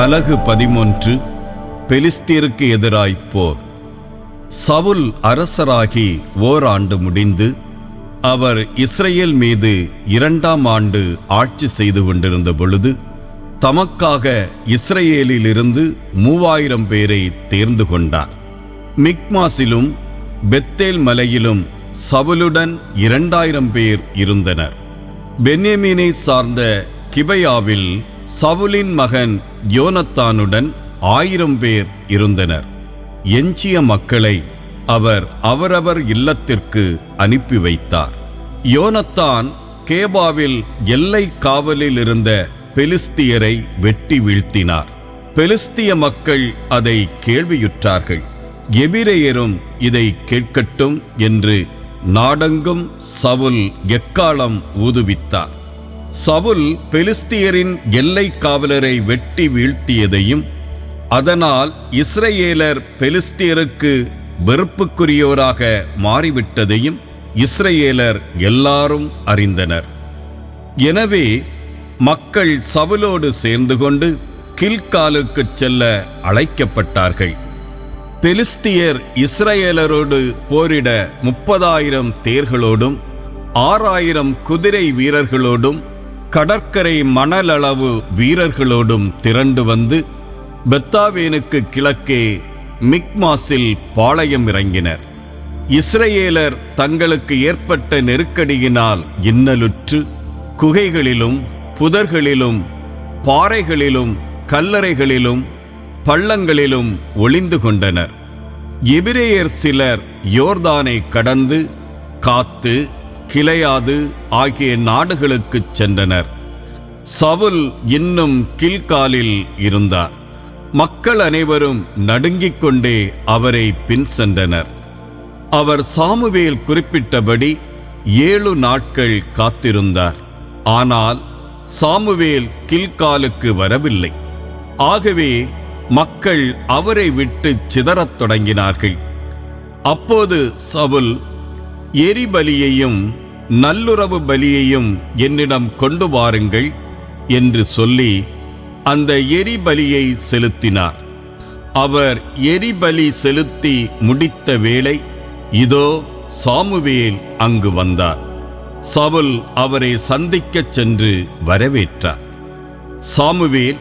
அலகு பதிமொன்று பெலிஸ்தீருக்கு எதிராய் போர். சவுல் அரசராகி ஓராண்டு முடிந்து அவர் இஸ்ரேல் மீது இரண்டாம் ஆண்டு ஆட்சி செய்து கொண்டிருந்த பொழுது தமக்காக இஸ்ரேலிலிருந்து மூவாயிரம் பேரை தேர்ந்து கொண்டார். மிக்மாசிலும் பெத்தேல் மலையிலும் சவுலுடன் இரண்டாயிரம் பேர் இருந்தனர். பென்யமீனை சார்ந்த கிபையாவில் சவுலின் மகன் யோனத்தானுடன் ஆயிரம் பேர் இருந்தனர். எஞ்சிய மக்களை அவர் அவரவர் இல்லத்திற்கு அனுப்பி வைத்தார். யோனத்தான் கேபாவில் எல்லை காவலில் இருந்த பெலிஸ்தியரை வெட்டி வீழ்த்தினார். பெலிஸ்திய மக்கள் அதை கேள்வியுற்றார்கள். எபிரேயரும் இதை கேட்கட்டும் என்று நாடெங்கும் சவுல் எக்காலம் ஊதுவித்தார். சவுல் பெலிஸ்தியரின் எல்லை காவலரை வெட்டி வீழ்த்தியதையும் அதனால் இஸ்ரேலர் பெலிஸ்தியருக்கு வெறுப்புக்குரியோராக மாறிவிட்டதையும் இஸ்ரேலர் எல்லாரும் அறிந்தனர். எனவே மக்கள் சவுலோடு சேர்ந்து கொண்டு கில்காலுக்குச் செல்ல அழைக்கப்பட்டார்கள். பெலிஸ்தியர் இஸ்ரேலரோடு போரிட முப்பதாயிரம் தேர்களோடும் ஆறாயிரம் குதிரை வீரர்களோடும் கடற்கரை மணலளவு வீரர்களோடும் திரண்டு வந்து பெத்தாவேனுக்கு கிழக்கே மிக்மாஸில் பாளையம் இறங்கினர். இஸ்ரேலர் தங்களுக்கு ஏற்பட்ட நெருக்கடியினால் இன்னலுற்று குகைகளிலும் புதர்களிலும் பாறைகளிலும் கல்லறைகளிலும் பள்ளங்களிலும் ஒளிந்து கொண்டனர். எபிரேயர் சிலர் யோர்தானை கடந்து காத்து கிளையாது ஆகிய நாடுகளுக்குச் சென்றனர். சவுல் இன்னும் கில்காலில் இருந்தார். மக்கள் அனைவரும் நடுங்கிக் கொண்டே அவரை பின் சென்றனர். அவர் சாமுவேல் குறிப்பிட்டபடி ஏழு நாட்கள் காத்திருந்தார். ஆனால் சாமுவேல் கில்காலுக்கு வரவில்லை. ஆகவே மக்கள் அவரை விட்டு சிதறத் தொடங்கினார்கள். அப்போது சவுல் எரிபலியையும் நல்லுறவு பலியையும் என்னிடம் கொண்டு வாருங்கள் என்று சொல்லி அந்த எரிபலியை செலுத்தினார். அவர் எரிபலி செலுத்தி முடித்த வேளை இதோ சாமுவேல் அங்கு வந்தார். சவுல் அவரை சந்திக்கச் சென்று வரவேற்றார். சாமுவேல்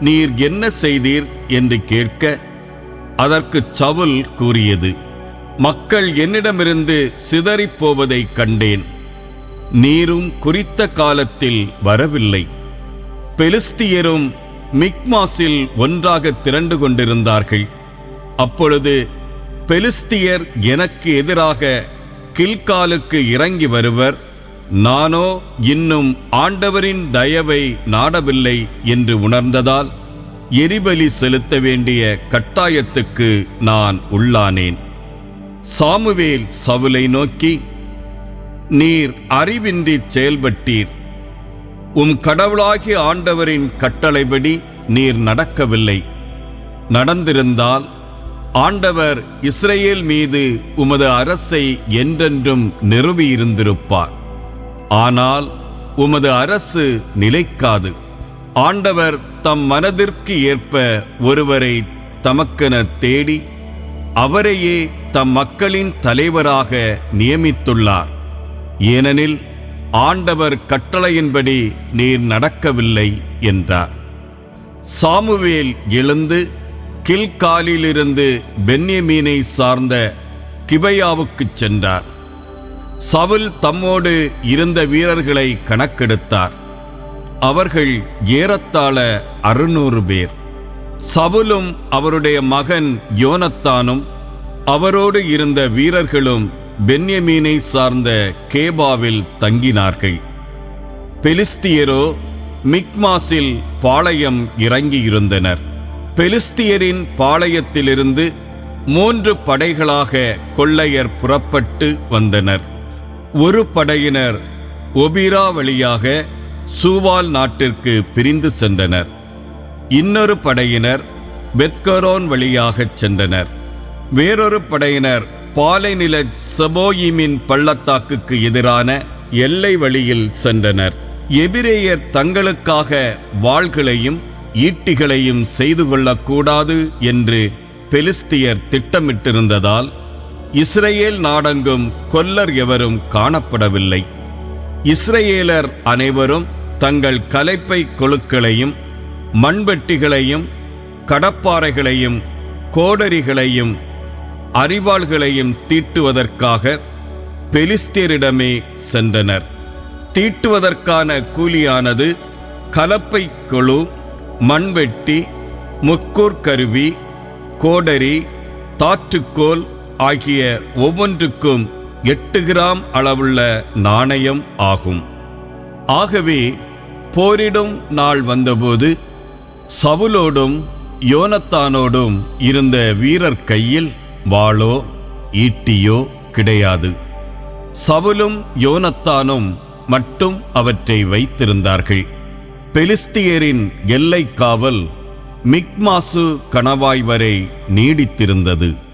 நீர் என்ன செய்தீர்? என்று கேட்க அதற்கு சவுல் கூறியது மக்கள் என்னிடமிருந்து சிதறிப்போவதை கண்டேன். நீரும் குறித்த காலத்தில் வரவில்லை. பெலிஸ்தியரும் மிக்மாஸில் ஒன்றாக திரண்டு கொண்டிருந்தார்கள். அப்பொழுது பெலிஸ்தியர் எனக்கு எதிராக கில்காலுக்கு இறங்கி வருவர். நானோ இன்னும் ஆண்டவரின் தயவை நாடவில்லை என்று உணர்ந்ததால் எரிபலி செலுத்த வேண்டிய கட்டாயத்துக்கு நான் உள்ளானேன். சாமுவேல் சவுலை நோக்கி நீர் அறிவின்றி செயல்பட்டீர். உம் கடவுளாகிய ஆண்டவரின் கட்டளைப்படி நீர் நடக்கவில்லை. நடந்திருந்தால் ஆண்டவர் இஸ்ரேல் மீது உமது அரசை என்றென்றும் நிறுவியிருந்திருப்பார். ஆனால் உமது அரசு நிலைக்காது. ஆண்டவர் தம் மனதிற்கு ஏற்ப ஒருவரை தமக்கென தேடி அவரையே தம் மக்களின் தலைவராக நியமித்துள்ளார். ஏனெனில் ஆண்டவர் கட்டளையின்படி நீர் நடக்கவில்லை என்றார். சாமுவேல் எழுந்து கில்காலிலிருந்து பென்யமீனை சார்ந்த கிபையாவுக்குச் சென்றார். சவுல் தம்மோடு இருந்த வீரர்களை கணக்கெடுத்தார். அவர்கள் ஏறத்தாழ அறுநூறு பேர். சவுலும் அவருடைய மகன் யோனத்தானும் அவரோடு இருந்த வீரர்களும் பென்யமீனை சார்ந்த கேபாவில் தங்கினார்கள். பெலிஸ்தியரோ மிக்மாஸில் பாளையம் இறங்கியிருந்தனர். பெலிஸ்தியரின் பாளையத்திலிருந்து மூன்று படைகளாக கொள்ளையர் புறப்பட்டு வந்தனர். ஒரு படையினர் ஒபிரா வழியாக சூவால் நாட்டிற்கு பிரிந்து சென்றனர். இன்னொரு படையினர் பெத்கரோன் வழியாகச் சென்றனர். வேறொரு படையினர் பாலைநில செபோயிமின் பள்ளத்தாக்குக்கு எதிரான எல்லை வழியில் சென்றனர். எபிரேயர் தங்களுக்காக வாள்களையும் ஈட்டிகளையும் செய்து கொள்ளக்கூடாது என்று பெலிஸ்தியர் திட்டமிட்டிருந்ததால் இஸ்ரேல் நாடெங்கும் கொல்லர் எவரும் காணப்படவில்லை. இஸ்ரேலர் அனைவரும் தங்கள் கலைப்பை கொழுக்களையும் மண்வெட்டிகளையும் கடப்பாறைகளையும் கோடரிகளையும் அரிவாள்களையும் தீட்டுவதற்காக பெலிஸ்தீரிடமே சென்றனர். தீட்டுவதற்கான கூலியானது கலப்பை கொழு மண்வெட்டி முக்கூர் கருவி கோடரி தாற்றுக்கோல் ஆகிய ஒவ்வொன்றுக்கும் எட்டு கிராம் அளவுள்ள நாணயம் ஆகும். ஆகவே போரிடும் நாள் வந்தபோது சவுலோடும் யோனத்தானோடும் இருந்த வீரர் கையில் வாளோ ஈட்டியோ கிடையாது. சவுலும் யோனத்தானும் மட்டும் அவற்றை வைத்திருந்தார்கள். பெலிஸ்தியரின் எல்லை காவல் மிக்மாசு கணவாய் வரை நீடித்திருந்தது.